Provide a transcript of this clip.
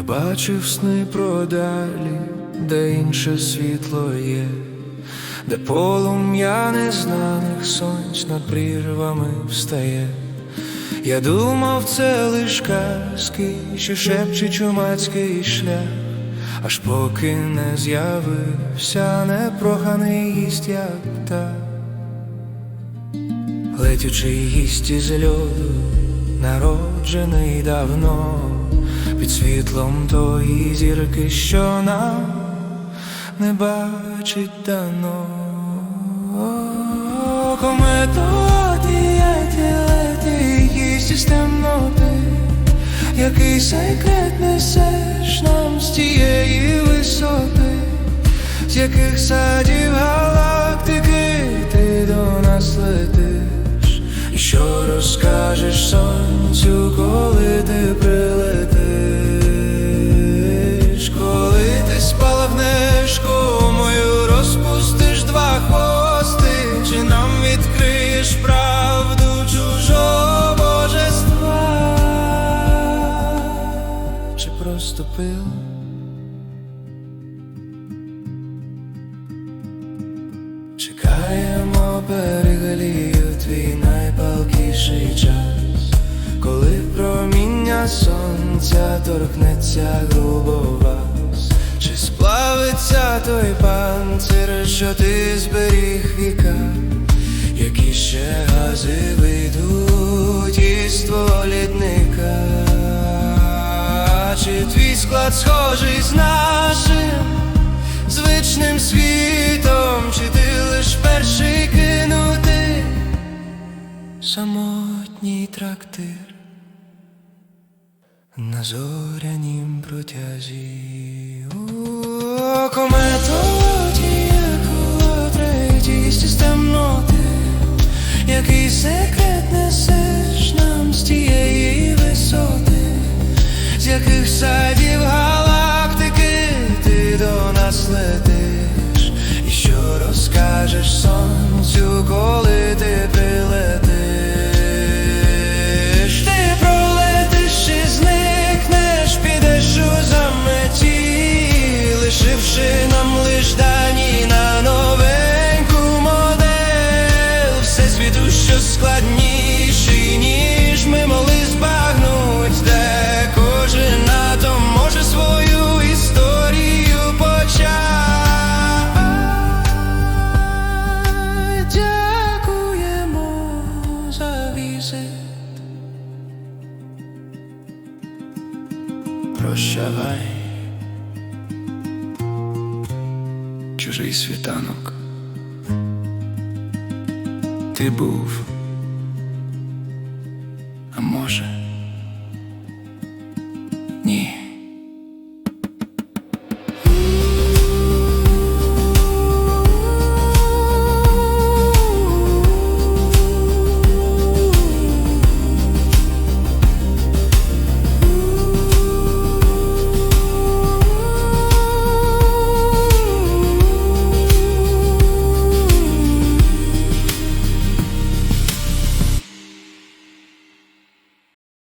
бачив сни про далі, де інше світло є, де полум'я незнаних сонць над прірвами встає. Я думав, це лиш казки, що шепче чумацький шлях, аж поки не з'явився непроханий гість, як птах. Летючий гість із льоду, народжений давно, під світлом тої зірки, що нам не бачить дано. Комето діяті леті, гість із темноти, який секрет несеш нам з тієї висоти, з яких садів галактики ти до нас летиш, і що розкажеш сонцю, відкриєш правду чужого божества, чи просто пил? Чекаємо перегалію твій найпалкіший час, коли проміння сонця торкнеться грубо вас, чи сплавиться той панцир, що ти зберіг віка, твій склад схожий з нашим? звичним світом, чи ти лиш перший кинути самотній трактир на зорянім протязі. О, з темноти, який секрет прощавай, чужий світанок, ти був, а може.